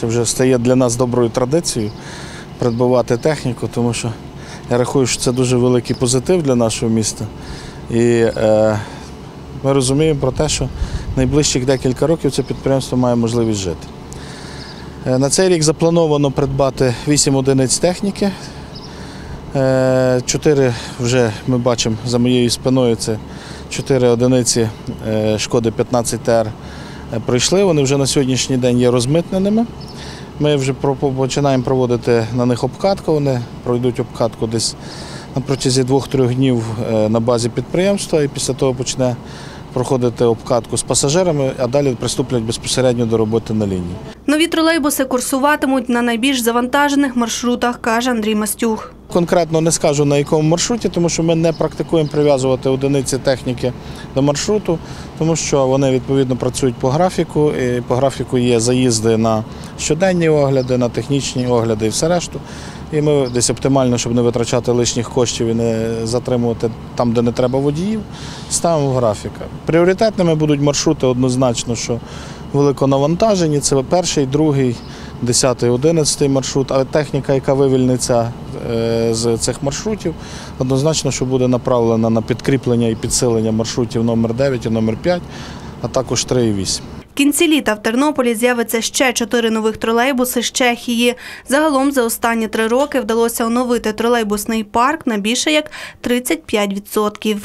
Це вже стає для нас доброю традицією придбавати техніку, тому що я рахую, що це дуже великий позитив для нашого міста. І е, ми розуміємо про те, що найближчих декілька років це підприємство має можливість жити. Е, На цей рік заплановано придбати 8 одиниць техніки. Е, Чотири вже ми бачимо за моєю спиною. Це чотири одиниці е, шкоди 15 ТР пройшли. Вони вже на сьогоднішній день є розмитненими. Ми вже починаємо проводити на них обкатку. Вони пройдуть обкатку десь на протязі двох-трьох днів е, на базі підприємства, і після того почне проходити обкатку з пасажирами, а далі приступлять безпосередньо до роботи на лінії. Нові тролейбуси курсуватимуть на найбільш завантажених маршрутах, каже Андрій Мастюх. Конкретно не скажу на якому маршруті, тому що ми не практикуємо прив'язувати одиниці техніки до маршруту, тому що вони відповідно працюють по графіку. І по графіку є заїзди на щоденні огляди, на технічні огляди і все решту. І ми десь оптимально, щоб не витрачати лишніх коштів і не затримувати там, де не треба водіїв, ставимо в графік. Пріоритетними будуть маршрути однозначно, що великонавантажені. Це перший, другий, 10, 11 маршрут, а техніка, яка вивільниться е, з цих маршрутів, однозначно, що буде направлена на підкріплення і підсилення маршрутів номер 9 і номер 5, а також 3 і 8. В кінці літа в Тернополі з'явиться ще чотири нових тролейбуси з Чехії. Загалом за останні три роки вдалося оновити тролейбусний парк на більше як 35%.